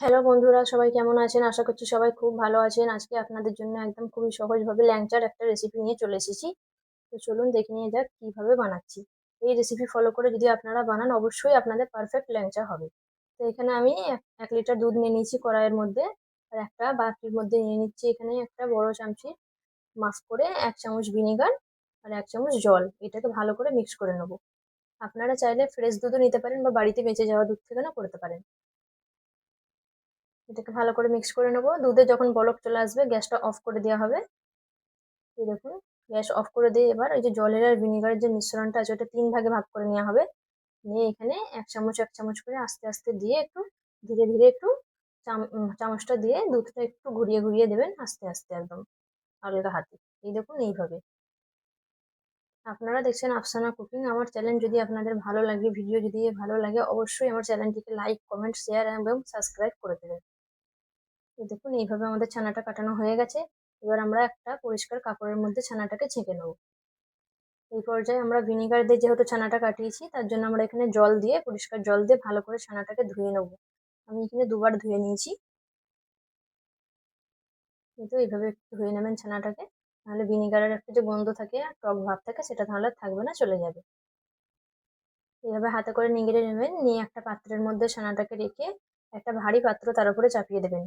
Hello বন্ধুরা, সবাই কেমন আছেন? আশা করছি সবাই খুব ভালো আছেন। আজকে আপনাদের জন্য একদম খুবই সহজভাবে ল্যাংচার একটা রেসিপি নিয়ে চলে এসেছি। তো চলুন দেখে নিয়ে যাক কীভাবে বানাচ্ছি। এই রেসিপি ফলো করে যদি আপনারা বানান, অবশ্যই আপনাদের পারফেক্ট ল্যাংচা হবে। তো এখানে আমি এক লিটার দুধ নিয়ে নিয়েছি কড়াইয়ের মধ্যে। আর একটা বাটির মধ্যে নিয়ে নিচ্ছি এখানে একটা বড় চামচি মাফ করে এক চামচ ভিনিগার আর এক চামচ জল। এটাকে ভালো করে মিক্স করে নেব। আপনারা চাইলে ফ্রেশ দুধও নিতে পারেন বা বাড়িতে বেঁচে যাওয়া দুধ থেকেও করতে পারেন। এটাকে ভালো করে মিক্স করে নেব। দুধে যখন বলক চলে আসবে, গ্যাসটা অফ করে দেওয়া হবে। এই দেখুন, গ্যাস অফ করে দিয়ে এবার ওই যে জলের আর ভিনিগারের যে মিশ্রণটা আছে, ওটা তিন ভাগে ভাগ করে নেওয়া হবে। নিয়ে এখানে এক চামচ এক চামচ করে আস্তে আস্তে দিয়ে একটু, ধীরে ধীরে একটু চামচটা দিয়ে দুধটা একটু ঘুরিয়ে ঘুরিয়ে দেবেন আস্তে আস্তে একদম আলগা হাতে। এই দেখুন, এইভাবে। আপনারা দেখছেন আফসানা কুকিং। আমার চ্যানেল যদি আপনাদের ভালো লাগে, ভিডিও যদি ভালো লাগে, অবশ্যই আমার চ্যানেলটিকে লাইক কমেন্ট শেয়ার এবং সাবস্ক্রাইব করে দেবেন। দেখুন, এইভাবে আমাদের ছানাটা কাটানো হয়ে গেছে। এবার আমরা একটা পরিষ্কার কাপড়ের মধ্যে ছানাটাকে ছেঁকে নেব। এই পর্যায়ে আমরা ভিনিগার দিয়ে যেহেতু ছানাটা কাটিয়েছি, তার জন্য আমরা এখানে জল দিয়ে, পরিষ্কার জল দিয়ে ভালো করে ছানাটাকে ধুয়ে নেব। আমি এখানে দুবার ধুয়ে নিয়েছি। কিন্তু এইভাবে একটু ধুয়ে নেবেন ছানাটাকে। নাহলে ভিনিগারের একটা যে গন্ধ থাকে, টক ভাব থাকে, সেটা তাহলে থাকবে না, চলে যাবে। এইভাবে হাতে করে নিংড়ে নেবেন, নিয়ে একটা পাত্রের মধ্যে ছানাটাকে রেখে একটা ভারী পাত্র তার উপরে চাপিয়ে দেবেন।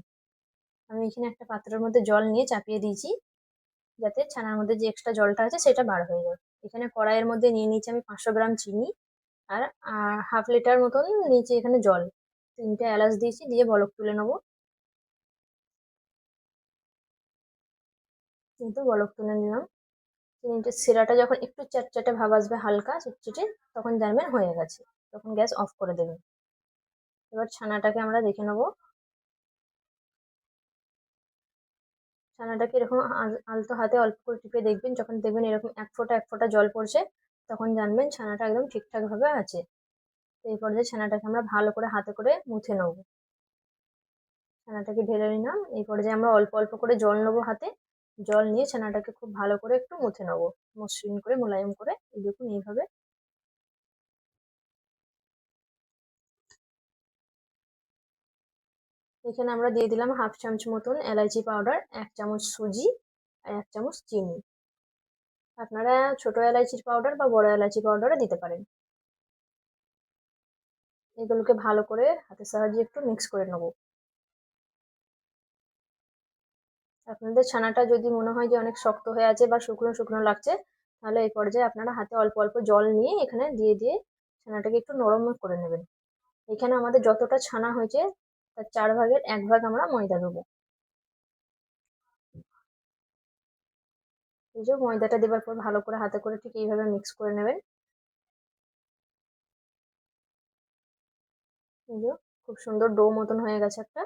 আমি এখানে একটা পাত্রের মধ্যে জল নিয়ে চাপিয়ে দিয়েছি, যাতে ছানার মধ্যে যে এক্সট্রা জলটা আছে সেটা বার হয়ে যায়। এখানে কড়াইয়ের মধ্যে নিয়ে নিয়েছি আমি পাঁচশো গ্রাম চিনি আর হাফ লিটার মতন নিয়েছি এখানে জল। তিনটে এলাচ দিয়েছি, দিয়ে বলক তুলে নেব। কিন্তু বলক তুলে নিলাম। চিনিটা সিরাটা যখন একটু চ্যাটচ্যাটে ভাব আসবে হালকা চিটচিটে তখন জানবেন হয়ে গেছে। তখন গ্যাস অফ করে দেবেন। এবার ছানাটাকে আমরা দেখে নেব। ছানাটাকে এরকম আলতো হাতে অল্প করে টিপে দেখবেন, যখন দেখবেন এরকম এক ফোঁটা এক ফোঁটা জল পড়ছে, তখন জানবেন ছানাটা একদম ঠিকঠাকভাবে আছে। তো এই পর্যায়ে ছানাটাকে আমরা ভালো করে হাতে করে মুছে নেব। ছানাটাকে ঢেলে নিলাম। এই পর্যায়ে আমরা অল্প অল্প করে জল নেব হাতে। জল নিয়ে ছানাটাকে খুব ভালো করে একটু মুছে নেব। মসৃণ করে, মোলায়েম করে, এই দেখুন এইভাবে এখানে আমরা দিয়ে দিলাম হাফ চামচ মতন এলাইচি পাউডার, এক চামচ সুজি আর এক চামচ চিনি। আপনারা ছোট এলাইচির পাউডার বা বড় এলাইচি পাউডারও দিতে পারেন। এগুলোকে ভালো করে হাতের সাহায্যে একটু মিক্স করে নেব। আপনাদের ছানাটা যদি মনে হয় যে অনেক শক্ত হয়ে আছে বা শুকনো শুকনো লাগছে, তাহলে এই পর্যায়ে আপনারা হাতে অল্প অল্প জল নিয়ে এখানে দিয়ে দিয়ে ছানাটাকে একটু নরম করে নেবেন। এখানে আমাদের যতটা ছানা হয়েছে তার চার ভাগের এক ভাগ আমরা ময়দা দেবো। এই যে ময়দাটা দেওয়ার পর ভালো করে হাতে করে ঠিক এইভাবে মিক্স করে নেবেন। এই যে খুব সুন্দর ডো মতন হয়ে গেছে একটা।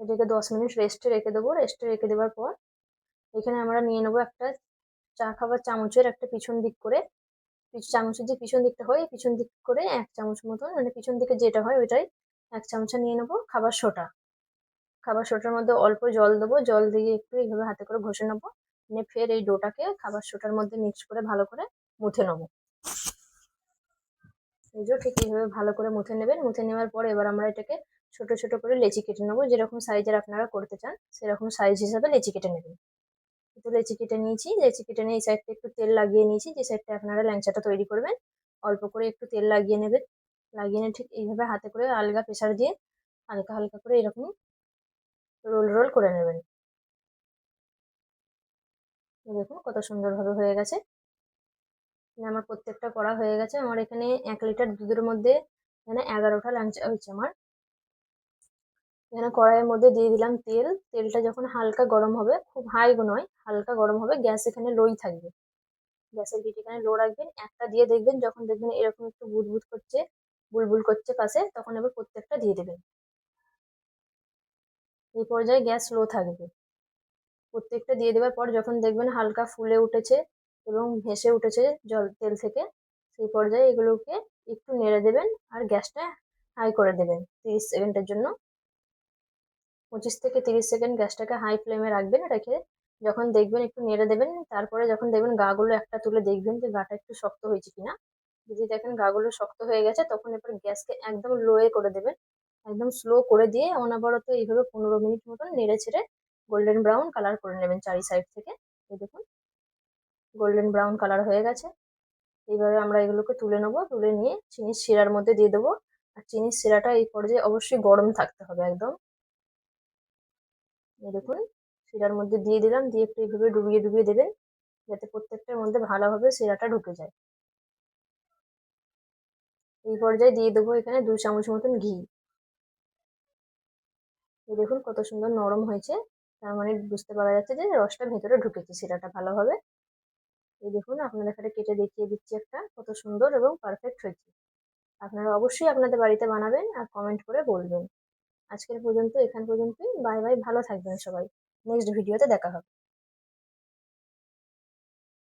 এটাকে দশ মিনিট রেস্টে রেখে দেবো। রেস্টে রেখে দেওয়ার পর এখানে আমরা নিয়ে নেব একটা চা খাবার চামচের একটা পিছন দিক করে। চামচের যে পিছন দিকটা হয়, পিছন দিক করে এক চামচ মতন মানে পিছন দিকে যেটা হয় ওইটাই এক চামচা নিয়ে নেব খাবার সোটা। খাবার সোটার মধ্যে অল্প জল দেবো, জল দিয়ে একটু এইভাবে হাতে করে ঘষে নেব। নিয়ে ফের এই ডোটাকে খাবার সোটার মধ্যে মিক্স করে ভালো করে মুথে নেব। এই ঠিক এইভাবে ভালো করে মুথে নেবেন। মুথে নেওয়ার পর এবার আমরা এটাকে ছোট ছোট করে লেচি কেটে নেব। যেরকম সাইজের আপনারা করতে চান, সেরকম সাইজ হিসাবে লেচি কেটে নেবেন। একটু লেচি কেটে নিয়েছি। লেচি কেটে নিয়ে এই সাইডটা একটু তেল লাগিয়ে নিয়েছি। যে সাইডটা আপনারা ল্যাংচাটা তৈরি করবেন, অল্প করে একটু তেল লাগিয়ে নেবেন। লাগিয়ে নিয়ে ঠিক এইভাবে হাতে করে আলগা প্রেশার দিয়ে হালকা হালকা করে এরকম রোল রোল করে নেবেন। দেখুন কত সুন্দরভাবে হয়ে গেছে। আমার প্রত্যেকটা করা হয়ে গেছে। আমার এখানে এক লিটার দুধের মধ্যে এখানে এগারোটা লাঞ্চ হয়েছে আমার। এখানে কড়াইয়ের মধ্যে দিয়ে দিলাম তেল। তেলটা যখন হালকা গরম হবে, খুব হাই নয়, হালকা গরম হবে, গ্যাস এখানে লোই থাকবে। গ্যাসের হিট এখানে লো রাখবেন। একটা দিয়ে দেখবেন, যখন দেখবেন এরকম একটু বুদবুদ করছে বুলবুল করছে পাশে তখন এবার প্রত্যেকটা দিয়ে দেবেন এই পর্যায়ে গ্যাস লো থাকবে। প্রত্যেকটা দিয়ে দেওয়ার পর যখন দেখবেন হালকা ফুলে উঠেছে এবং ভেসে উঠেছে জল, তেল থেকে, সেই পর্যায়ে এগুলোকে একটু নেড়ে দেবেন আর গ্যাসটা হাই করে দেবেন তিরিশ সেকেন্ডের জন্য। পঁচিশ থেকে তিরিশ সেকেন্ড গ্যাসটাকে হাই ফ্লেমে রাখবেন, রেখে যখন দেখবেন একটু নেড়ে দেবেন, তারপরে যখন দেখবেন গাগুলো একটা তুলে দেখবেন যে গাটা একটু শক্ত হয়েছে কিনা। যদি দেখেন গাগুলো শক্ত হয়ে গেছে, তখন এবার গ্যাসকে একদম লোয়ে করে দেবেন। একদম স্লো করে দিয়ে অনবরত এইভাবে পনেরো মিনিট মতন নেড়ে ছেড়ে গোল্ডেন ব্রাউন কালার করে নেবেন চারি সাইড থেকে। এই দেখুন গোল্ডেন ব্রাউন কালার হয়ে গেছে। এইভাবে আমরা এগুলোকে তুলে নেব, তুলে নিয়ে চিনির শিরার মধ্যে দিয়ে দেবো। আর চিনির শিরাটা এই পর্যায়ে অবশ্যই গরম থাকতে হবে একদম। এই দেখুন, শিরার মধ্যে দিয়ে দিলাম, দিয়ে একটু এইভাবে ডুবিয়ে ডুবিয়ে দেবেন, যাতে প্রত্যেকটার মধ্যে ভালোভাবে শিরাটা ঢুকে যায়। এই পর্যায়ে দিয়ে দেবো এখানে দু চামচ মতন ঘি। এই দেখুন কত সুন্দর নরম হয়েছে। তার মানে বুঝতে পারা যাচ্ছে যে রসটা ভেতরে ঢুকেছে শিরাটা ভালোভাবে। এই দেখুন আপনাদের এখানে কেটে দেখিয়ে দিচ্ছি একটা, কত সুন্দর এবং পারফেক্ট হয়েছে। আপনারা অবশ্যই আপনাদের বাড়িতে বানাবেন আর কমেন্ট করে বলবেন। আজকের পর্যন্ত, এখান পর্যন্তই। বাই বাই, ভালো থাকবেন সবাই। নেক্সট ভিডিওতে দেখা হবে।